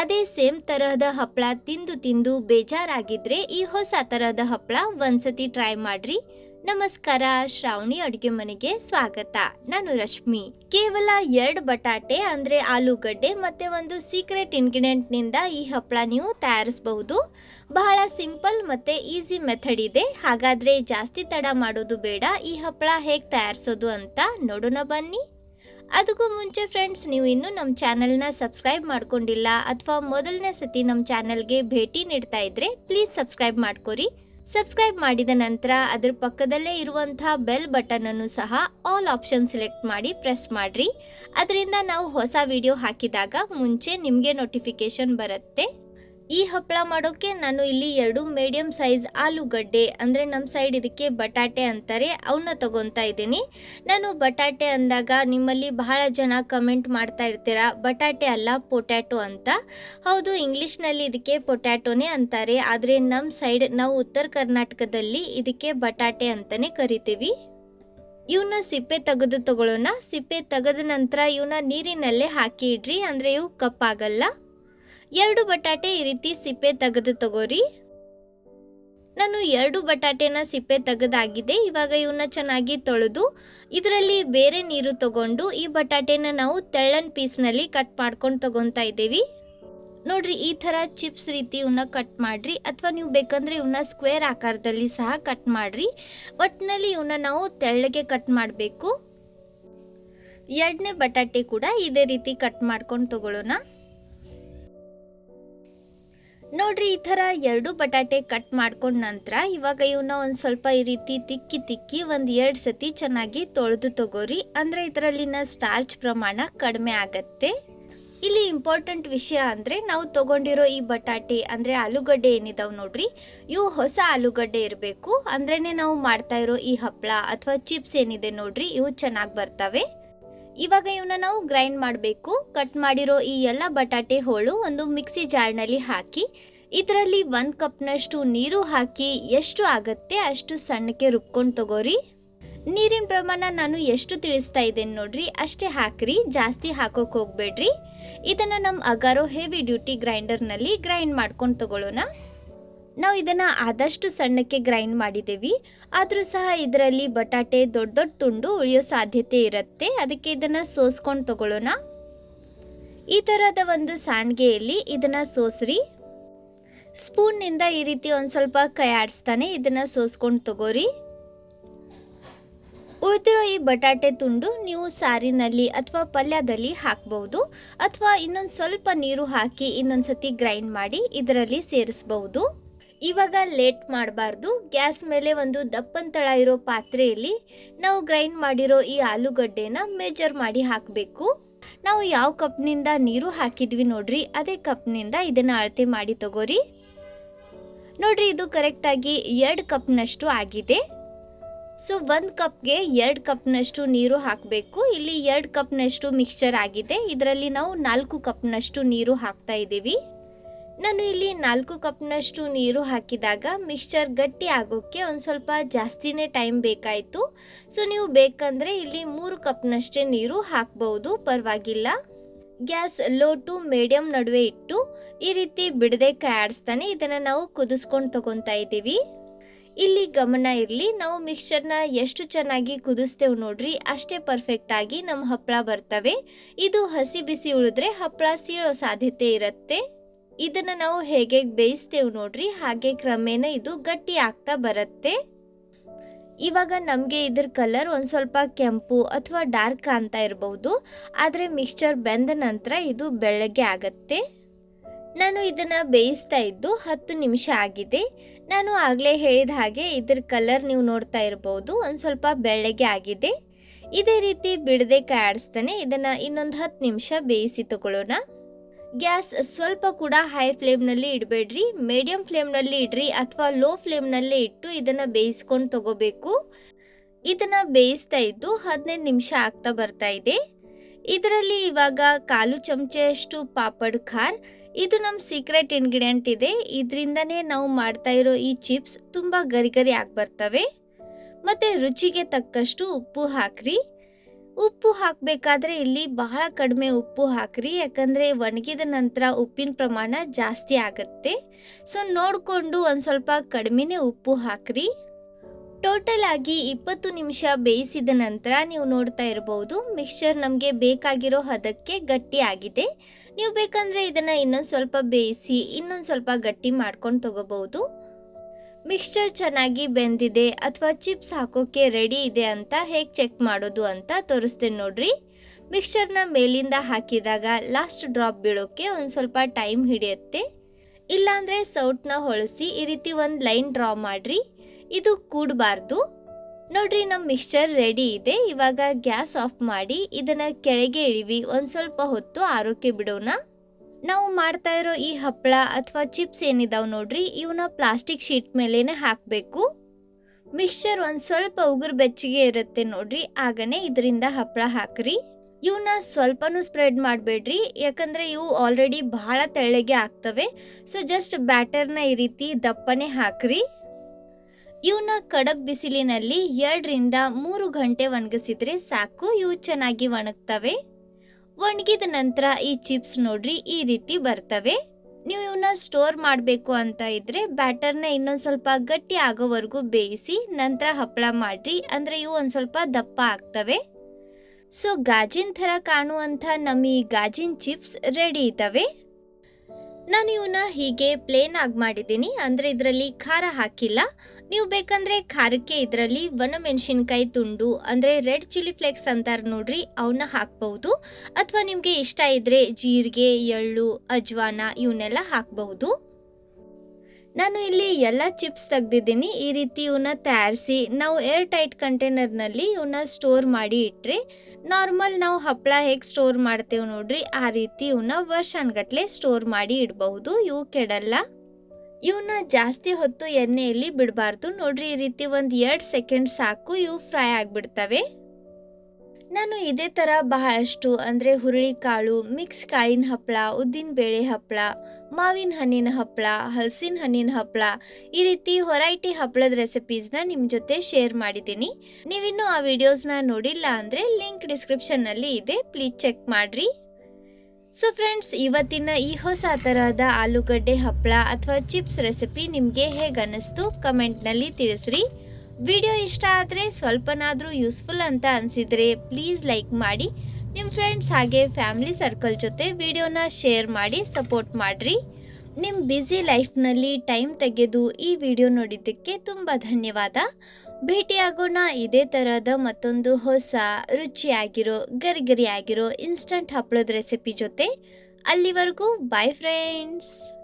ಅದೇ ಸೇಮ್ ತರಹದ ಹಪ್ಪಳ ತಿಂದು ತಿಂದು ಬೇಜಾರಾಗಿದ್ರೆ ಈ ಹೊಸ ತರಹದ ಹಪ್ಪಳ ಒಂದ್ಸತಿ ಟ್ರೈ ಮಾಡ್ರಿ. ನಮಸ್ಕಾರ, ಶ್ರಾವಣಿ ಅಡುಗೆ ಮನೆಗೆ ಸ್ವಾಗತ. ನಾನು ರಶ್ಮಿ. ಕೇವಲ ಎರಡು ಬಟಾಟೆ ಅಂದ್ರೆ ಆಲೂಗಡ್ಡೆ ಮತ್ತೆ ಒಂದು ಸೀಕ್ರೆಟ್ ಇಂಗ್ರೀಡಿಯೆಂಟ್ನಿಂದ ಈ ಹಪ್ಪಳ ನೀವು ತಯಾರಿಸಬಹುದು. ಬಹಳ ಸಿಂಪಲ್ ಮತ್ತೆ ಈಸಿ ಮೆಥಡ್ ಇದೆ. ಹಾಗಾದ್ರೆ ಜಾಸ್ತಿ ತಡ ಮಾಡೋದು ಬೇಡ. ಈ ಹಪ್ಪಳ ಹೇಗೆ ತಯಾರಿಸೋದು ಅಂತ ನೋಡೋಣ ಬನ್ನಿ. ಅದಕ್ಕೂ ಮುಂಚೆ ಫ್ರೆಂಡ್ಸ್ ನೀವು ಇನ್ನೂ ನಮ್ಮ ಚಾನಲ್ನ ಸಬ್ಸ್ಕ್ರೈಬ್ ಮಾಡ್ಕೊಂಡಿಲ್ಲ ಅಥವಾ ಮೊದಲನೇ ಸತಿ ನಮ್ಮ ಚಾನಲ್ಗೆ ಭೇಟಿ ನೀಡ್ತಾ ಇದ್ರೆ ಪ್ಲೀಸ್ ಸಬ್ಸ್ಕ್ರೈಬ್ ಮಾಡ್ಕೊರಿ. ಸಬ್ಸ್ಕ್ರೈಬ್ ಮಾಡಿದ ನಂತರ ಅದ್ರ ಪಕ್ಕದಲ್ಲೇ ಇರುವಂತಹ ಬೆಲ್ ಬಟನ್ ಅನ್ನು ಸಹ ಆಲ್ ಆಪ್ಷನ್ ಸೆಲೆಕ್ಟ್ ಮಾಡಿ ಪ್ರೆಸ್ ಮಾಡ್ರಿ. ಅದರಿಂದ ನಾವು ಹೊಸ ವಿಡಿಯೋ ಹಾಕಿದಾಗ ಮುಂಚೆ ನಿಮಗೆ ನೋಟಿಫಿಕೇಶನ್ ಬರುತ್ತೆ. ಈ ಹಪ್ಪಳ ಮಾಡೋಕ್ಕೆ ನಾನು ಇಲ್ಲಿ ಎರಡು ಮೀಡಿಯಮ್ ಸೈಜ್ ಆಲೂಗಡ್ಡೆ, ಅಂದರೆ ನಮ್ಮ ಸೈಡ್ ಇದಕ್ಕೆ ಬಟಾಟೆ ಅಂತಾರೆ ಅವನ್ನ ತಗೊತಾ ಇದ್ದೀನಿ. ನಾನು ಬಟಾಟೆ ಅಂದಾಗ ನಿಮ್ಮಲ್ಲಿ ಬಹಳ ಜನ ಕಮೆಂಟ್ ಮಾಡ್ತಾ ಇರ್ತೀರಾ, ಬಟಾಟೆ ಅಲ್ಲ ಪೊಟ್ಯಾಟೊ ಅಂತ. ಹೌದು ಇಂಗ್ಲೀಷ್ನಲ್ಲಿ ಇದಕ್ಕೆ ಪೊಟ್ಯಾಟೊನೇ ಅಂತಾರೆ, ಆದರೆ ನಮ್ಮ ಸೈಡ್ ನಾವು ಉತ್ತರ ಕರ್ನಾಟಕದಲ್ಲಿ ಇದಕ್ಕೆ ಬಟಾಟೆ ಅಂತಲೇ ಕರಿತೀವಿ. ಇವನ್ನ ಸಿಪ್ಪೆ ತೆಗೆದು ತಗೊಳ್ಳೋಣ. ಸಿಪ್ಪೆ ತೆಗೆದ ನಂತರ ಇವನ್ನ ನೀರಿನಲ್ಲೇ ಹಾಕಿ ಇಡ್ರಿ, ಅಂದರೆ ಇವು ಕಪ್ಪಾಗಲ್ಲ. ಎರಡು ಬಟಾಟೆ ಈ ರೀತಿ ಸಿಪ್ಪೆ ತೆಗೆದು ತಗೋರಿ. ನಾನು ಎರಡು ಬಟಾಟೆನ ಸಿಪ್ಪೆ ತೆಗೆದಾಗಿದೆ, ಇವಾಗ ಇವನ್ನ ಚೆನ್ನಾಗಿ ತೊಳೆದು ಇದರಲ್ಲಿ ಬೇರೆ ನೀರು ತಗೊಂಡು ಈ ಬಟಾಟೆನ ನಾವು ತೆಳ್ಳನ್ ಪೀಸ್ನಲ್ಲಿ ಕಟ್ ಮಾಡ್ಕೊಂಡು ತಗೊತಾ ಇದ್ದೀವಿ. ನೋಡ್ರಿ, ಈ ಥರ ಚಿಪ್ಸ್ ರೀತಿ ಇವನ್ನ ಕಟ್ ಮಾಡ್ರಿ, ಅಥವಾ ನೀವು ಬೇಕಂದ್ರೆ ಇವನ್ನ ಸ್ಕ್ವೇರ್ ಆಕಾರದಲ್ಲಿ ಸಹ ಕಟ್ ಮಾಡ್ರಿ ಒಟ್ಟಿನಲ್ಲಿ ಇವನ್ನ ನಾವು ತೆಳ್ಳಗೆ ಕಟ್ ಮಾಡಬೇಕು. ಎರಡನೇ ಬಟಾಟೆ ಕೂಡ ಇದೇ ರೀತಿ ಕಟ್ ಮಾಡ್ಕೊಂಡು ತಗೊಳ್ಳೋಣ. ನೋಡ್ರಿ, ಈ ಥರ ಎರಡು ಬಟಾಟೆ ಕಟ್ ಮಾಡ್ಕೊಂಡ ನಂತರ ಇವಾಗ ಇವನ್ನ ಒಂದು ಸ್ವಲ್ಪ ಈ ರೀತಿ ತಿಕ್ಕಿ ತಿಕ್ಕಿ ಒಂದು ಎರಡು ಸತಿ ಚೆನ್ನಾಗಿ ತೊಳೆದು ತಗೋರಿ. ಅಂದರೆ ಇದರಲ್ಲಿನ ಸ್ಟಾರ್ಚ್ ಪ್ರಮಾಣ ಕಡಿಮೆ ಆಗತ್ತೆ. ಇಲ್ಲಿ ಇಂಪಾರ್ಟೆಂಟ್ ವಿಷಯ ಅಂದರೆ ನಾವು ತಗೊಂಡಿರೋ ಈ ಬಟಾಟೆ, ಅಂದರೆ ಆಲೂಗಡ್ಡೆ ಏನಿದಾವೆ ನೋಡ್ರಿ, ಇವು ಹೊಸ ಆಲೂಗಡ್ಡೆ ಇರಬೇಕು. ಅಂದ್ರೇ ನಾವು ಮಾಡ್ತಾ ಇರೋ ಈ ಹಪ್ಪಳ ಅಥವಾ ಚಿಪ್ಸ್ ಏನಿದೆ ನೋಡ್ರಿ, ಇವು ಚೆನ್ನಾಗಿ ಬರ್ತವೆ. ಇವಾಗ ಇವನ್ನ ನಾವು ಗ್ರೈಂಡ್ ಮಾಡಬೇಕು. ಕಟ್ ಮಾಡಿರೋ ಈ ಎಲ್ಲ ಬಟಾಟೆ ಹೋಳು ಒಂದು ಮಿಕ್ಸಿ ಜಾರ್ನಲ್ಲಿ ಹಾಕಿ, ಇದರಲ್ಲಿ ಒಂದು ಕಪ್ನಷ್ಟು ನೀರು ಹಾಕಿ ಎಷ್ಟು ಆಗತ್ತೆ ಅಷ್ಟು ಸಣ್ಣಕ್ಕೆ ರುಬ್ಕೊಂಡು ತಗೋರಿ. ನೀರಿನ ಪ್ರಮಾಣ ನಾನು ಎಷ್ಟು ತಿಳಿಸ್ತಾ ಇದ್ದೇನೆ ನೋಡ್ರಿ, ಅಷ್ಟೇ ಹಾಕ್ರಿ, ಜಾಸ್ತಿ ಹಾಕೋಕೆ ಹೋಗ್ಬೇಡ್ರಿ. ಇದನ್ನು ನಮ್ಮ ಅಗಾರೋ ಹೆವಿ ಡ್ಯೂಟಿ ಗ್ರೈಂಡರ್ನಲ್ಲಿ ಗ್ರೈಂಡ್ ಮಾಡ್ಕೊಂಡು ತಗೊಳ್ಳೋಣ. ನಾವು ಇದನ್ನು ಆದಷ್ಟು ಸಣ್ಣಕ್ಕೆ ಗ್ರೈಂಡ್ ಮಾಡಿದ್ದೀವಿ. ಆದರೂ ಸಹ ಇದರಲ್ಲಿ ಬಟಾಟೆ ದೊಡ್ಡ ದೊಡ್ಡ ತುಂಡು ಉಳಿಯೋ ಸಾಧ್ಯತೆ ಇರುತ್ತೆ. ಅದಕ್ಕೆ ಇದನ್ನು ಸೋಸ್ಕೊಂಡು ತಗೊಳ್ಳೋಣ. ಈ ಥರದ ಒಂದು ಸಾಣಿಗೆಯಲ್ಲಿ ಇದನ್ನು ಸೋಸ್ರಿ. ಸ್ಪೂನ್ನಿಂದ ಈ ರೀತಿ ಒಂದು ಸ್ವಲ್ಪ ಕೈ ಆಡಿಸ್ತಾನೆ ಇದನ್ನು ಸೋಸ್ಕೊಂಡು ತಗೋರಿ. ಉಳಿದಿರೋ ಈ ಬಟಾಟೆ ತುಂಡು ನೀವು ಸಾರಿನಲ್ಲಿ ಅಥವಾ ಪಲ್ಯದಲ್ಲಿ ಹಾಕಬಹುದು. ಅಥವಾ ಇನ್ನೊಂದು ಸ್ವಲ್ಪ ನೀರು ಹಾಕಿ ಇನ್ನೊಂದು ಸತಿ ಗ್ರೈಂಡ್ ಮಾಡಿ ಇದರಲ್ಲಿ ಸೇರಿಸಬಹುದು. ಇವಾಗ ಲೇಟ್ ಮಾಡಬಾರ್ದು. ಗ್ಯಾಸ್ ಮೇಲೆ ಒಂದು ದಪ್ಪನ ತಳ ಇರೋ ಪಾತ್ರೆಯಲ್ಲಿ ನಾವು ಗ್ರೈಂಡ್ ಮಾಡಿರೋ ಈ ಆಲೂಗಡ್ಡೆನ ಮೇಜರ್ ಮಾಡಿ ಹಾಕಬೇಕು. ನಾವು ಯಾವ ಕಪ್ನಿಂದ ನೀರು ಹಾಕಿದ್ವಿ ನೋಡ್ರಿ, ಅದೇ ಕಪ್ನಿಂದ ಇದನ್ನ ಅಳತೆ ಮಾಡಿ ತಗೋರಿ. ನೋಡ್ರಿ, ಇದು ಕರೆಕ್ಟಾಗಿ ಎರಡು ಕಪ್ನಷ್ಟು ಆಗಿದೆ. ಸೊ ಒಂದು ಕಪ್ಗೆ ಎರಡು ಕಪ್ನಷ್ಟು ನೀರು ಹಾಕಬೇಕು. ಇಲ್ಲಿ ಎರಡು ಕಪ್ನಷ್ಟು ಮಿಕ್ಸ್ಚರ್ ಆಗಿದೆ. ಇದರಲ್ಲಿ ನಾವು ನಾಲ್ಕು ಕಪ್ನಷ್ಟು ನೀರು ಹಾಕ್ತಾ ಇದ್ದೀವಿ. ನಾನು ಇಲ್ಲಿ ನಾಲ್ಕು ಕಪ್ನಷ್ಟು ನೀರು ಹಾಕಿದಾಗ ಮಿಕ್ಸ್ಚರ್ ಗಟ್ಟಿ ಆಗೋಕ್ಕೆ ಒಂದು ಸ್ವಲ್ಪ ಜಾಸ್ತಿನೇ ಟೈಮ್ ಬೇಕಾಯಿತು. ಸೊ, ನೀವು ಬೇಕಂದರೆ ಇಲ್ಲಿ ಮೂರು ಕಪ್ನಷ್ಟೇ ನೀರು ಹಾಕ್ಬೋದು, ಪರವಾಗಿಲ್ಲ. ಗ್ಯಾಸ್ ಲೋ ಟು ಮೀಡಿಯಂ ನಡುವೆ ಇಟ್ಟು ಈ ರೀತಿ ಬಿಡದೆ ಕಾಯಾಡಿಸ್ತಾನೆ ಇದನ್ನು ನಾವು ಕುದಿಸ್ಕೊಂಡು ತಗೊತಾ ಇದ್ದೀವಿ. ಇಲ್ಲಿ ಗಮನ ಇರಲಿ, ನಾವು ಮಿಕ್ಸ್ಚರ್ನ ಎಷ್ಟು ಚೆನ್ನಾಗಿ ಕುದಿಸ್ತೇವೆ ನೋಡ್ರಿ, ಅಷ್ಟೇ ಪರ್ಫೆಕ್ಟ್ ಆಗಿ ನಮ್ಮ ಹಪ್ಪಳ ಬರ್ತವೆ. ಇದು ಹಸಿ ಬಿಸಿ ಉಳಿದ್ರೆ ಹಪ್ಪಳ ಸೀಳೋ ಸಾಧ್ಯತೆ ಇರುತ್ತೆ. ಇದನ್ನ ನಾವು ಹೇಗೆ ಬೇಯಿಸ್ತೇವೆ ನೋಡ್ರಿ, ಹಾಗೆ ಕ್ರಮೇಣ ಇದು ಗಟ್ಟಿ ಆಗ್ತಾ ಬರುತ್ತೆ. ಇವಾಗ ನಮಗೆ ಇದ್ರ ಕಲರ್ ಒಂದು ಸ್ವಲ್ಪ ಕೆಂಪು ಅಥವಾ ಡಾರ್ಕ್ ಅಂತ ಇರಬಹುದು ಆದರೆ ಮಿಕ್ಸ್ಚರ್ ಬೆಂದ ನಂತರ ಇದು ಬೆಳಗ್ಗೆ ಆಗತ್ತೆ. ನಾನು ಇದನ್ನ ಬೇಯಿಸ್ತಾ ಇದ್ದು ಹತ್ತು ನಿಮಿಷ ಆಗಿದೆ. ನಾನು ಆಗಲೇ ಹೇಳಿದ ಹಾಗೆ ಇದ್ರ ಕಲರ್ ನೀವು ನೋಡ್ತಾ ಇರಬಹುದು ಒಂದು ಸ್ವಲ್ಪ ಬೆಳ್ಳಗೆ ಆಗಿದೆ. ಇದೇ ರೀತಿ ಬಿಡದೆ ಕಾಯಾಡಿಸ್ತಾನೆ ಇದನ್ನು ಇದನ್ನ ಇನ್ನೊಂದು ಹತ್ತು ನಿಮಿಷ ಬೇಯಿಸಿ ತಗೊಳ್ಳೋಣ. ಗ್ಯಾಸ್ ಸ್ವಲ್ಪ ಕೂಡ ಹೈ ಫ್ಲೇಮ್ನಲ್ಲಿ ಇಡಬೇಡ್ರಿ ಮೀಡಿಯಂ ಫ್ಲೇಮ್ನಲ್ಲಿ ಇಡ್ರಿ ಅಥವಾ ಲೋ ಫ್ಲೇಮ್ನಲ್ಲೇ ಇಟ್ಟು ಇದನ್ನು ಬೇಯಿಸ್ಕೊಂಡು ತಗೋಬೇಕು. ಇದನ್ನು ಬೇಯಿಸ್ತಾ ಇದ್ದು ಹದಿನೈದು ನಿಮಿಷ ಆಗ್ತಾ ಬರ್ತಾ ಇದೆ. ಇದರಲ್ಲಿ ಇವಾಗ ಕಾಲು ಚಮಚೆಯಷ್ಟು ಪಾಪಡ್ ಖಾರ್, ಇದು ನಮ್ಮ ಸೀಕ್ರೆಟ್ ಇಂಗ್ರೀಡಿಯೆಂಟ್ ಇದೆ. ಇದರಿಂದನೇ ನಾವು ಮಾಡ್ತಾ ಇರೋ ಈ ಚಿಪ್ಸ್ ತುಂಬ ಗರಿ ಗರಿ ಆಗಿ ಬರ್ತವೆ. ಮತ್ತು ರುಚಿಗೆ ತಕ್ಕಷ್ಟು ಉಪ್ಪು ಹಾಕ್ರಿ. ಉಪ್ಪು ಹಾಕಬೇಕಾದ್ರೆ ಇಲ್ಲಿ ಬಹಳ ಕಡಿಮೆ ಉಪ್ಪು ಹಾಕ್ರಿ. ಯಾಕಂದರೆ ಒಣಗಿದ ನಂತರ ಉಪ್ಪಿನ ಪ್ರಮಾಣ ಜಾಸ್ತಿ ಆಗುತ್ತೆ. ಸೊ ನೋಡಿಕೊಂಡು ಒಂದು ಸ್ವಲ್ಪ ಕಡಿಮೆನೇ ಉಪ್ಪು ಹಾಕ್ರಿ. ಟೋಟಲ್ ಆಗಿ ಇಪ್ಪತ್ತು ನಿಮಿಷ ಬೇಯಿಸಿದ ನಂತರ ನೀವು ನೋಡ್ತಾ ಇರಬಹುದು ಮಿಕ್ಸ್ಚರ್ ನಮಗೆ ಬೇಕಾಗಿರೋ ಹದಕ್ಕೆ ಗಟ್ಟಿ ಆಗಿದೆ. ನೀವು ಬೇಕಂದ್ರೆ ಇದನ್ನ ಇನ್ನೊಂದು ಸ್ವಲ್ಪ ಬೇಯಿಸಿ, ಇನ್ನೊಂದು ಸ್ವಲ್ಪ ಗಟ್ಟಿ ಮಾಡ್ಕೊಂಡು ತಗೋಬಹುದು. ಮಿಕ್ಸ್ಚರ್ ಚೆನ್ನಾಗಿ ಬೆಂದಿದೆ ಅಥವಾ ಚಿಪ್ಸ್ ಹಾಕೋಕ್ಕೆ ರೆಡಿ ಇದೆ ಅಂತ ಹೇಗೆ ಚೆಕ್ ಮಾಡೋದು ಅಂತ ತೋರಿಸ್ತೇನೆ ನೋಡ್ರಿ. ಮಿಕ್ಸ್ಚರ್ನ ಮೇಲಿಂದ ಹಾಕಿದಾಗ ಲಾಸ್ಟ್ ಡ್ರಾಪ್ ಬೀಳೋಕ್ಕೆ ಒಂದು ಸ್ವಲ್ಪ ಟೈಮ್ ಹಿಡಿಯುತ್ತೆ. ಇಲ್ಲಾಂದರೆ ಸೌಟ್ನ ಹೊಳಸಿ ಈ ರೀತಿ ಒಂದು ಲೈನ್ ಡ್ರಾ ಮಾಡಿರಿ. ಇದು ಕೂಡಬಾರ್ದು. ನೋಡ್ರಿ ನಮ್ಮ ಮಿಕ್ಸ್ಚರ್ ರೆಡಿ ಇದೆ. ಇವಾಗ ಗ್ಯಾಸ್ ಆಫ್ ಮಾಡಿ ಇದನ್ನು ಕೆಳಗೆ ಇಳಿವಿ. ಒಂದು ಸ್ವಲ್ಪ ಹೊತ್ತು ಆರೋಗ್ಯ ಬಿಡೋಣ. ನಾವು ಮಾಡ್ತಾ ಇರೋ ಈ ಹಪ್ಪಳ ಅಥವಾ ಚಿಪ್ಸ್ ಏನಿದಾವ್ ನೋಡ್ರಿ ಇವನ್ನ ಪ್ಲಾಸ್ಟಿಕ್ ಶೀಟ್ ಮೇಲೇನೆ ಹಾಕಬೇಕು. ಮಿಕ್ಸ್ಚರ್ ಒಂದು ಸ್ವಲ್ಪ ಉಗುರು ಬೆಚ್ಚಗೆ ಇರುತ್ತೆ ನೋಡ್ರಿ, ಆಗನೇ ಇದರಿಂದ ಹಪ್ಪಳ ಹಾಕ್ರಿ. ಇವನ್ನ ಸ್ವಲ್ಪನೂ ಸ್ಪ್ರೆಡ್ ಮಾಡಬೇಡ್ರಿ, ಯಾಕಂದ್ರೆ ಇವು ಆಲ್ರೆಡಿ ಬಹಳ ತೆಳ್ಳಗೆ ಆಗ್ತವೆ. ಸೊ ಜಸ್ಟ್ ಬ್ಯಾಟರ್ನ ಈ ರೀತಿ ದಪ್ಪನೆ ಹಾಕ್ರಿ. ಇವನ್ನ ಕಡಕ್ ಬಿಸಿಲಿನಲ್ಲಿ ಎರಡರಿಂದ ಮೂರು ಗಂಟೆ ಒಣಗಿಸಿದ್ರೆ ಸಾಕು, ಇವು ಚೆನ್ನಾಗಿ ಒಣಗ್ತವೆ. ಒಣಗಿದ ನಂತರ ಈ ಚಿಪ್ಸ್ ನೋಡ್ರಿ ಈ ರೀತಿ ಬರ್ತವೆ. ನೀವು ಇವನ್ನ ಸ್ಟೋರ್ ಮಾಡಬೇಕು ಅಂತ ಇದ್ರೆ ಬ್ಯಾಟರ್ನ ಇನ್ನೊಂದು ಸ್ವಲ್ಪ ಗಟ್ಟಿ ಆಗೋವರೆಗೂ ಬೇಯಿಸಿ ನಂತರ ಹಪ್ಪಳ ಮಾಡ್ರಿ. ಅಂದ್ರೆ ಇವು ಒಂದು ಸ್ವಲ್ಪ ದಪ್ಪ ಆಗ್ತವೆ. ಸೊ ಗಾಜಿನ ಥರ ಕಾಣುವಂಥ ನಮ್ಮ ಈ ಗಾಜಿನ ಚಿಪ್ಸ್ ರೆಡಿ ಇದ್ದಾವೆ ನಾನು ಇವನ್ನ ಹೀಗೆ ಪ್ಲೇನ್ ಆಗಿ ಮಾಡಿದ್ದೀನಿ. ಅಂದರೆ ಇದರಲ್ಲಿ ಖಾರ ಹಾಕಿಲ್ಲ. ನೀವು ಬೇಕಂದ್ರೆ ಖಾರಕ್ಕೆ ಇದರಲ್ಲಿ ಒಣಮೆಣಸಿನ್ಕಾಯಿ ತುಂಡು, ಅಂದರೆ ರೆಡ್ ಚಿಲ್ಲಿ ಫ್ಲೇಕ್ಸ್ ಅಂತಾರೆ ನೋಡ್ರಿ ಅವನ್ನ ಹಾಕ್ಬಹುದು ಅಥವಾ ನಿಮಗೆ ಇಷ್ಟ ಇದ್ರೆ ಜೀರಿಗೆ, ಎಳ್ಳು, ಅಜ್ವಾನ ಇವನ್ನೆಲ್ಲ ಹಾಕಬಹುದು ನಾನು ಇಲ್ಲಿ ಎಲ್ಲ ಚಿಪ್ಸ್ ತೆಗ್ದಿದ್ದೀನಿ. ಈ ರೀತಿ ಇವನ್ನ ತಯಾರಿಸಿ ನಾವು ಏರ್ ಟೈಟ್ ಕಂಟೈನರ್ನಲ್ಲಿ ಇವನ್ನ ಸ್ಟೋರ್ ಮಾಡಿ ಇಟ್ಟರೆ ನಾರ್ಮಲ್ ನಾವು ಹಪ್ಪಳ ಹೇಗೆ ಸ್ಟೋರ್ ಮಾಡ್ತೇವೆ ನೋಡ್ರಿ, ಆ ರೀತಿ ಇವನ್ನ ವರ್ಷಾನ್ಗಟ್ಲೆ ಸ್ಟೋರ್ ಮಾಡಿ ಇಡಬಹುದು. ಇವು ಕೆಡಲ್ಲ. ಇವನ್ನ ಜಾಸ್ತಿ ಹೊತ್ತು ಎಣ್ಣೆಯಲ್ಲಿ ಬಿಡಬಾರ್ದು. ನೋಡ್ರಿ ಈ ರೀತಿ ಒಂದು ಎರಡು ಸೆಕೆಂಡ್ ಸಾಕು ಇವು ಫ್ರೈ ಆಗಿಬಿಡ್ತವೆ. ನಾನು ಇದೇ ಥರ ಬಹಳಷ್ಟು, ಅಂದರೆ ಹುರುಳಿಕಾಳು, ಮಿಕ್ಸ್ ಕಾಳಿನ ಹಪ್ಪಳ ಉದ್ದಿನ ಬೇಳೆ ಹಪ್ಪಳ ಮಾವಿನ ಹಣ್ಣಿನ ಹಪ್ಪಳ ಹಲಸಿನ ಹಣ್ಣಿನ ಹಪ್ಪಳ ಈ ರೀತಿ ಹೊರೈಟಿ ಹಪ್ಪಳದ ರೆಸಿಪೀಸ್ನ ನಿಮ್ಮ ಜೊತೆ ಶೇರ್ ಮಾಡಿದ್ದೀನಿ. ನೀವಿನ್ನೂ ಆ ವಿಡಿಯೋಸ್ನ ನೋಡಿಲ್ಲ ಅಂದರೆ ಲಿಂಕ್ ಡಿಸ್ಕ್ರಿಪ್ಷನ್ನಲ್ಲಿ ಇದೆ ಪ್ಲೀಸ್ ಚೆಕ್ ಮಾಡಿರಿ. ಸೊ ಫ್ರೆಂಡ್ಸ್ ಇವತ್ತಿನ ಈ ಹೊಸ ತರಹದ ಆಲೂಗಡ್ಡೆ ಹಪ್ಪಳ ಅಥವಾ ಚಿಪ್ಸ್ ರೆಸಿಪಿ ನಿಮಗೆ ಹೇಗೆ ಅನ್ನಿಸ್ತು? ಕಮೆಂಟ್ನಲ್ಲಿ ತಿಳಿಸ್ರಿ. ವಿಡಿಯೋ ಇಷ್ಟ ಆದರೆ ಸ್ವಲ್ಪನಾದರೂ ಯೂಸ್ಫುಲ್ ಅಂತ ಅನಿಸಿದರೆ ಪ್ಲೀಸ್ ಲೈಕ್ ಮಾಡಿ. ನಿಮ್ಮ ಫ್ರೆಂಡ್ಸ್ ಹಾಗೆ ಫ್ಯಾಮಿಲಿ ಸರ್ಕಲ್ ಜೊತೆ ವಿಡಿಯೋನ ಶೇರ್ ಮಾಡಿ ಸಪೋರ್ಟ್ ಮಾಡಿರಿ. ನಿಮ್ಮ ಬ್ಯುಸಿ ಲೈಫ್ನಲ್ಲಿ ಟೈಮ್ ತೆಗೆದು ಈ ವಿಡಿಯೋ ನೋಡಿದ್ದಕ್ಕೆ ತುಂಬ ಧನ್ಯವಾದ. ಭೇಟಿಯಾಗೋಣ ಇದೇ ಥರದ ಮತ್ತೊಂದು ಹೊಸ ರುಚಿಯಾಗಿರೋ, ಗರಿಗರಿಯಾಗಿರೋ ಇನ್ಸ್ಟಂಟ್ ಹಪ್ಪಳದ ರೆಸಿಪಿ ಜೊತೆ. ಅಲ್ಲಿವರೆಗೂ ಬಾಯ್ ಫ್ರೆಂಡ್ಸ್